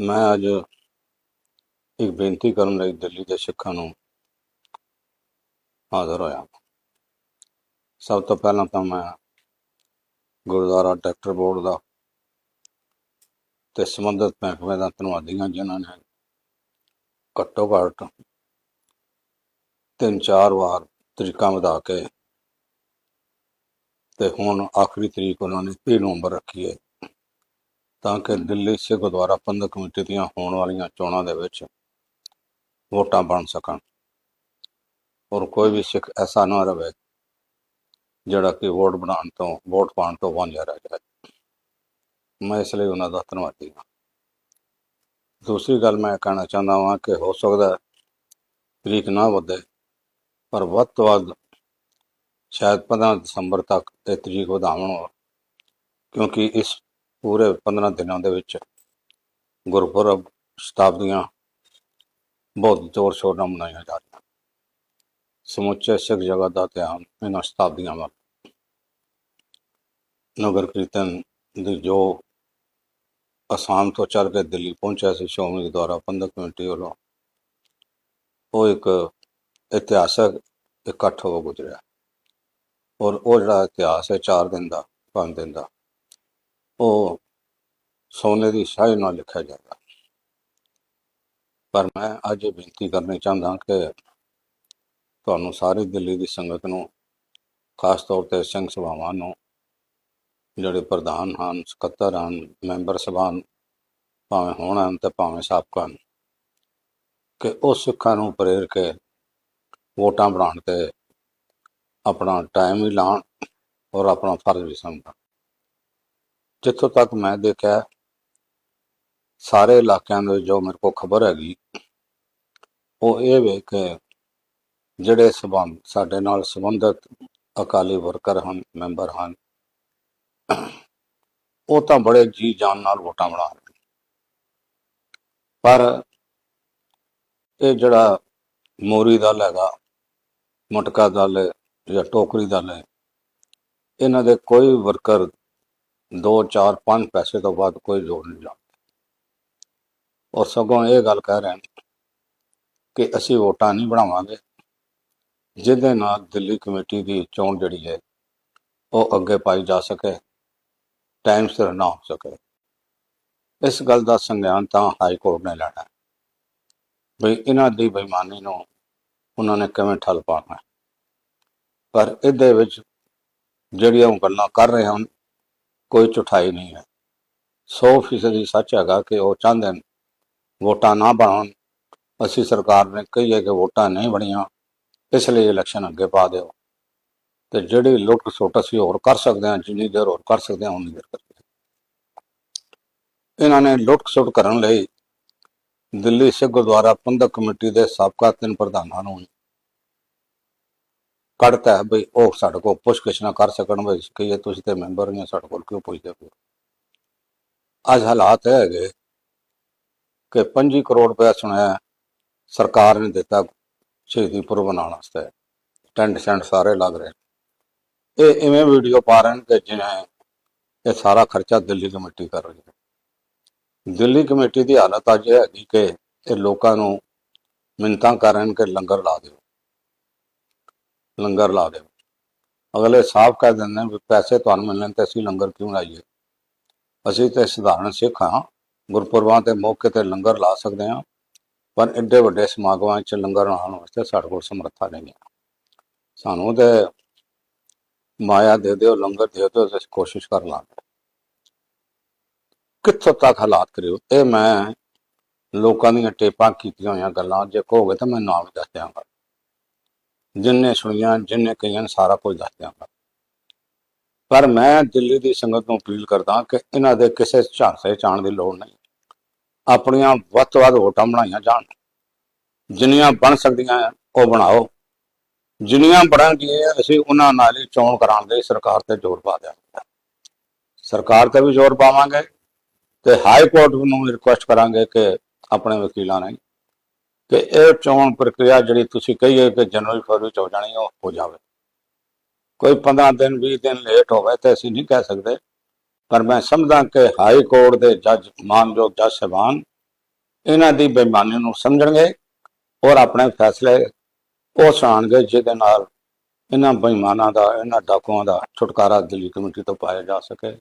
ਮੈਂ ਅੱਜ ਇੱਕ ਬੇਨਤੀ ਕਰਨ ਲਈ ਦਿੱਲੀ ਦੇ ਸਿੱਖਾਂ ਨੂੰ ਹਾਜ਼ਰ ਹੋਇਆ। ਸਭ ਤੋਂ ਪਹਿਲਾਂ ਤਾਂ ਮੈਂ ਗੁਰਦੁਆਰਾ ਟਰੈਕਟਰ ਬੋਰਡ ਦਾ ਤੇ ਸੰਬੰਧਿਤ ਮਹਿਕਮੇ ਦਾ ਧੰਨਵਾਦੀ ਹਾਂ, ਜਿਨ੍ਹਾਂ ਨੇ ਘੱਟੋ ਘੱਟ ਤਿੰਨ ਚਾਰ ਵਾਰ ਤਰੀਕਾਂ ਵਧਾ ਕੇ ਤੇ ਹੁਣ ਆਖਰੀ ਤਰੀਕ ਉਹਨਾਂ ਨੇ 30 ਨਵੰਬਰ ਰੱਖੀ ਹੈ। ਤਾਂ ਕਿ ਦਿੱਲੀ ਸਿੱਖ ਗੁਰਦੁਆਰਾ ਪ੍ਰਬੰਧਕ ਕਮੇਟੀ ਦੀਆਂ ਹੋਣ ਵਾਲੀਆਂ ਚੋਣਾਂ ਦੇ ਵਿੱਚ ਵੋਟਾਂ ਬਣ ਸਕਣ। ਔਰ ਕੋਈ ਵੀ ਸਿੱਖ ਐਸਾ ਨਾ ਰਹੇ ਜਿਹੜਾ ਕਿ ਵੋਟ ਬਣਾਉਣ ਤੋਂ, ਵੋਟ ਪਾਉਣ ਤੋਂ ਵਾਂਝਾ ਰਹਿ ਜਾਏ। ਮੈਂ ਇਸ ਲਈ ਉਹਨਾਂ ਦਾ ਧੰਨਵਾਦੀ ਹਾਂ। ਦੂਸਰੀ ਗੱਲ ਮੈਂ ਕਹਿਣਾ ਚਾਹੁੰਦਾ ਹਾਂ ਕਿ ਹੋ ਸਕਦਾ ਤਰੀਕ ਨਾ ਵਧੇ, ਪਰ ਵੱਧ ਤੋਂ ਵੱਧ ਸ਼ਾਇਦ 15 ਦਸੰਬਰ ਤੱਕ ਇਹ ਤਰੀਕ ਵਧਾਉਣ ਕਿਉਂਕਿ ਇਸ ਪੂਰੇ 15 ਦਿਨਾਂ ਦੇ ਵਿੱਚ ਗੁਰਪੁਰਬ ਸ਼ਤਾਬਦੀਆਂ ਬਹੁਤ ਜ਼ੋਰ ਸ਼ੋਰ ਨਾਲ ਮਨਾਈਆਂ ਜਾ ਰਹੀਆਂ। ਸਮੁੱਚੇ ਸਿੱਖ ਜਗਤ ਦਾ ਧਿਆਨ ਇਹਨਾਂ ਸ਼ਤਾਬਦੀਆਂ ਵੱਲ। ਨਗਰ ਕੀਰਤਨ ਦੀ ਜੋ ਅਸਾਮ ਤੋਂ ਚੱਲ ਕੇ ਦਿੱਲੀ ਪਹੁੰਚਿਆ ਸੀ, ਸ਼੍ਰੋਮਣੀ ਗੁਰਦੁਆਰਾ ਪ੍ਰਬੰਧਕ ਕਮੇਟੀ ਵੱਲੋਂ, ਉਹ ਇੱਕ ਇਤਿਹਾਸਕ ਇਕੱਠ ਹੋ ਗੁਜ਼ਰਿਆ। ਔਰ ਉਹ ਜਿਹੜਾ ਇਤਿਹਾਸ ਹੈ 4 ਦਿਨ ਦਾ 5 ਦਿਨ ਦਾ ਉਹ ਸੋਨੇ ਦੀ ਸ਼ਾਹੀ ਨਾਲ ਲਿਖਿਆ ਜਾਂਦਾ ਪਰ ਮੈਂ ਅੱਜ ਬੇਨਤੀ ਕਰਨੀ ਚਾਹੁੰਦਾ ਕਿ ਤੁਹਾਨੂੰ ਸਾਰੀ ਦਿੱਲੀ ਦੀ ਸੰਗਤ ਨੂੰ, ਖਾਸ ਤੌਰ ਤੇ ਸਿੰਘ ਸਭਾਵਾਂ ਨੂੰ, ਜਿਹੜੇ ਪ੍ਰਧਾਨ ਹਨ, ਸਕੱਤਰ ਹਨ, ਮੈਂਬਰ ਸਭਾਨ ਭਾਵੇਂ ਹੋਣ ਹਨ ਤੇ ਭਾਵੇਂ ਸਾਬਕਾ ਹਨ, ਕਿ ਉਹ ਸਿੱਖਾਂ ਨੂੰ ਪ੍ਰੇਰ ਕੇ ਵੋਟਾਂ ਬਣਾਉਣ ਤੇ ਆਪਣਾ ਟਾਈਮ ਵੀ ਲਾਉਣ ਔਰ ਆਪਣਾ ਫਰਜ਼ ਵੀ ਸਮਝਣ ਜਿੱਥੋਂ ਤੱਕ ਮੈਂ ਦੇਖਿਆ ਸਾਰੇ ਇਲਾਕਿਆਂ ਦੇ ਜੋ ਮੇਰੇ ਕੋਲ ਖਬਰ ਹੈਗੀ, ਉਹ ਇਹ ਵੇ ਕਿ ਜਿਹੜੇ ਸਬੰਧ, ਸਾਡੇ ਨਾਲ ਸੰਬੰਧਿਤ ਅਕਾਲੀ ਵਰਕਰ ਹਨ, ਮੈਂਬਰ ਹਨ, ਉਹ ਤਾਂ ਬੜੇ ਜੀ ਜਾਨ ਨਾਲ ਵੋਟਾਂ ਬਣਾ ਰਹੇ ਪਰ ਇਹ ਜਿਹੜਾ ਮੋਰੀ ਦਲ ਹੈਗਾ, ਮਟਕਾ ਦਲ ਹੈ ਜਾਂ ਟੋਕਰੀ ਦਲ ਹੈ, ਇਹਨਾਂ ਦੇ ਕੋਈ ਵਰਕਰ 2 4 5 ਪੈਸੇ ਤੋਂ ਬਾਅਦ ਕੋਈ ਜੋੜ ਨਹੀਂ ਲਾਉਂਦੇ। ਔਰ ਸਗੋਂ ਇਹ ਗੱਲ ਕਹਿ ਰਹੇ ਨੇ ਕਿ ਅਸੀਂ ਵੋਟਾਂ ਨਹੀਂ ਬਣਾਵਾਂਗੇ। ਜਿਹਦੇ ਨਾਲ ਦਿੱਲੀ ਕਮੇਟੀ ਦੀ ਚੋਣ ਜਿਹੜੀ ਹੈ, ਉਹ ਅੱਗੇ ਪਾਈ ਜਾ ਸਕੇ, ਟਾਈਮ ਸਿਰ ਨਾ ਹੋ ਸਕੇ। ਇਸ ਗੱਲ ਦਾ ਸੰਗਿਆਨ ਤਾਂ ਹਾਈ ਕੋਰਟ ਨੇ ਲੈਣਾ। ਵੀ ਇਹਨਾਂ ਦੀ ਬੇਈਮਾਨੀ ਨੂੰ ਉਹਨਾਂ ਨੇ ਕਿਵੇਂ ਠੱਲ ਪਾਉਣਾ। ਪਰ ਇਹਦੇ ਵਿੱਚ ਜਿਹੜੀਆਂ ਉਹ ਗੱਲਾਂ ਕਰ ਰਹੇ ਹਨ ਕੋਈ ਝੁਠਾਈ ਨਹੀਂ ਹੈ। 100% ਹੀ ਸੱਚ ਹੈਗਾ ਕਿ ਉਹ ਚਾਹੁੰਦੇ ਨੇ, ਵੋਟਾਂ ਨਾ ਬਣਾਉਣ। ਅਸੀਂ ਸਰਕਾਰ ਨੇ ਕਹੀਏ ਕਿ ਵੋਟਾਂ ਨਹੀਂ ਬਣੀਆਂ, ਇਸ ਲਈ ਇਲੈਕਸ਼ਨ ਅੱਗੇ ਪਾ ਦਿਓ। ਤੇ ਜਿਹੜੀ ਲੁੱਟ ਖਸੁੱਟ ਅਸੀਂ ਹੋਰ ਕਰ ਸਕਦੇ ਹਾਂ, ਜਿੰਨੀ ਦੇਰ ਹੋਰ ਕਰ ਸਕਦੇ ਹਾਂ, ਉਨੀ ਦੇਰ ਕਰੀਏ। ਇਹਨਾਂ ਨੇ ਲੁੱਟ ਖਸੁੱਟ ਕਰਨ ਲਈ ਦਿੱਲੀ ਸਿੱਖ ਗੁਰਦੁਆਰਾ ਪ੍ਰਬੰਧਕ ਕਮੇਟੀ ਦੇ ਸਾਬਕਾ ਤਿੰਨ ਪ੍ਰਧਾਨਾਂ ਨੂੰ ਕੱਢਤਾ ਹੈ ਬਈ ਉਹ ਸਾਡੇ ਕੋਲ ਪੁੱਛਗਿੱਛ ਨਾ ਕਰ ਸਕਣ ਬਈ ਕਹੀਏ ਤੁਸੀਂ ਤੇ ਮੈਂਬਰ ਨਹੀਂ ਸਾਡੇ ਕੋਲ ਕਿਉਂ ਪੁੱਛਦੇ ਹੋ? ਅੱਜ ਹਾਲਾਤ ਇਹ ਹੈਗੇ ਕਿ 25 ਕਰੋੜ ਰੁਪਏ ਸੁਣਿਆ ਸਰਕਾਰ ਨੇ ਦਿੱਤਾ ਸ਼ਹੀਦੀ ਪੁਰਬ ਮਨਾਉਣ ਵਾਸਤੇ। ਟੈਂਟ ਸੈਂਟ ਸਾਰੇ ਲੱਗ ਰਹੇ ਇਹ ਇਵੇਂ ਵੀਡੀਓ ਪਾ ਰਹੇ ਨੇ ਕਿ ਜਿਵੇਂ ਇਹ ਸਾਰਾ ਖਰਚਾ ਦਿੱਲੀ ਕਮੇਟੀ ਕਰ ਰਹੀ ਹੈ। ਦਿੱਲੀ ਕਮੇਟੀ ਦੀ ਹਾਲਤ ਅੱਜ ਇਹ ਹੈਗੀ ਕਿ ਇਹ ਲੋਕਾਂ ਨੂੰ ਮਿੰਤਾਂ ਕਰ ਰਹੇ ਨੇ ਕਿ ਲੰਗਰ ਲਾ ਦਿਓ। ਲੰਗਰ ਲਾ ਦਿਓ। ਅਗਲੇ ਸਾਫ਼ ਕਹਿ ਦਿੰਦੇ ਨੇ ਵੀ ਪੈਸੇ ਤੁਹਾਨੂੰ ਮਿਲਣ ਤੇ ਅਸੀਂ ਲੰਗਰ ਕਿਉਂ ਲਾਈਏ? ਅਸੀਂ ਤੇ ਸਧਾਰਨ ਸਿੱਖ ਹਾਂ, ਗੁਰਪੁਰਬਾਂ ਤੇ ਮੌਕੇ ਤੇ ਲੰਗਰ ਲਾ ਸਕਦੇ ਹਾਂ, ਪਰ ਐਡੇ ਵੱਡੇ ਸਮਾਗਮਾਂ 'ਚ ਲੰਗਰ ਲਾਉਣ ਵਾਸਤੇ ਸਾਡੇ ਕੋਲ ਸਮਰੱਥਾ ਨਹੀਂ ਹੈ। ਸਾਨੂੰ ਤੇ ਮਾਇਆ ਦੇ ਦਿਓ, ਲੰਗਰ ਦੇ ਦਿਓ ਤੇ ਅਸੀਂ ਕੋਸ਼ਿਸ਼ ਕਰ ਲਾਂਗੇ। ਕਿੱਥੋਂ ਤੱਕ ਹਾਲਾਤ ਕਰਿਓ? ਇਹ ਮੈਂ ਲੋਕਾਂ ਦੀਆਂ ਟੇਪਾਂ ਕੀਤੀਆਂ ਹੋਈਆਂ ਗੱਲਾਂ, ਜੇ ਕਹੋਗੇ ਤਾਂ ਮੈਂ ਨਾਮ ਦੱਸ ਦਿਆਂਗਾ। ਜਿੰਨੇ ਸੁਣੀਆਂ, ਜਿੰਨੇ ਕਹੀਆਂ, ਸਾਰਾ ਕੁਝ ਦੱਸ ਦਿਆਂਗਾ। ਪਰ ਮੈਂ ਦਿੱਲੀ ਦੀ ਸੰਗਤ ਨੂੰ ਅਪੀਲ ਕਰਦਾ ਕਿ ਇਹਨਾਂ ਦੇ ਕਿਸੇ ਝਾਂਸੇ ਚਾਣ ਦੀ ਲੋੜ ਨਹੀਂ। ਆਪਣੀਆਂ ਵੱਧ ਤੋਂ ਵੱਧ ਵੋਟਾਂ ਬਣਾਈਆਂ ਜਾਣ। ਜਿੰਨੀਆਂ ਬਣ ਸਕਦੀਆਂ ਉਹ ਬਣਾਓ। ਜਿੰਨੀਆਂ ਬਣਾਂਗੀਆਂ ਅਸੀਂ ਉਹਨਾਂ ਨਾਲ ਹੀ ਚੋਣ ਕਰਾਉਣ ਦੇ ਸਰਕਾਰ ਤੇ ਜ਼ੋਰ ਪਾ ਦਿਆਂਗੇ। ਸਰਕਾਰ ਤੇ ਵੀ ਜ਼ੋਰ ਪਾਵਾਂਗੇ ਤੇ ਹਾਈ ਕੋਰਟ ਨੂੰ ਰਿਕੁਐਸਟ ਕਰਾਂਗੇ ਕਿ ਆਪਣੇ ਵਕੀਲਾਂ ਨਾਲ ਕਿ ਇਹ ਚੋਣ ਪ੍ਰਕਿਰਿਆ ਜਿਹੜੀ ਤੁਸੀਂ ਕਹੀਏ ਕਿ ਜਨਵਰੀ, ਫਰਵਰੀ ਚ ਹੋ ਜਾਣੀ, ਉਹ ਹੋ ਜਾਵੇ। ਕੋਈ 15 ਦਿਨ 20 ਦਿਨ ਲੇਟ ਹੋਵੇ ਤਾਂ ਅਸੀਂ ਨਹੀਂ ਕਹਿ ਸਕਦੇ। ਪਰ ਮੈਂ ਸਮਝਦਾ ਕਿ ਹਾਈ ਕੋਰਟ ਦੇ ਜੱਜ, ਮਾਨਯੋਗ ਜੱਜ ਸਾਹਿਬਾਨ ਇਹਨਾਂ ਦੀ ਬੇਈਮਾਨੀ ਨੂੰ ਸਮਝਣਗੇ ਔਰ ਆਪਣੇ ਫੈਸਲੇ ਉਹ ਸੁਣਾਉਣਗੇ, ਜਿਹਦੇ ਨਾਲ ਇਹਨਾਂ ਬੇਈਮਾਨਾਂ ਦਾ, ਇਹਨਾਂ ਡਾਕੂਆਂ ਦਾ ਛੁਟਕਾਰਾ ਦਿੱਲੀ ਕਮੇਟੀ ਤੋਂ ਪਾਇਆ ਜਾ ਸਕੇ।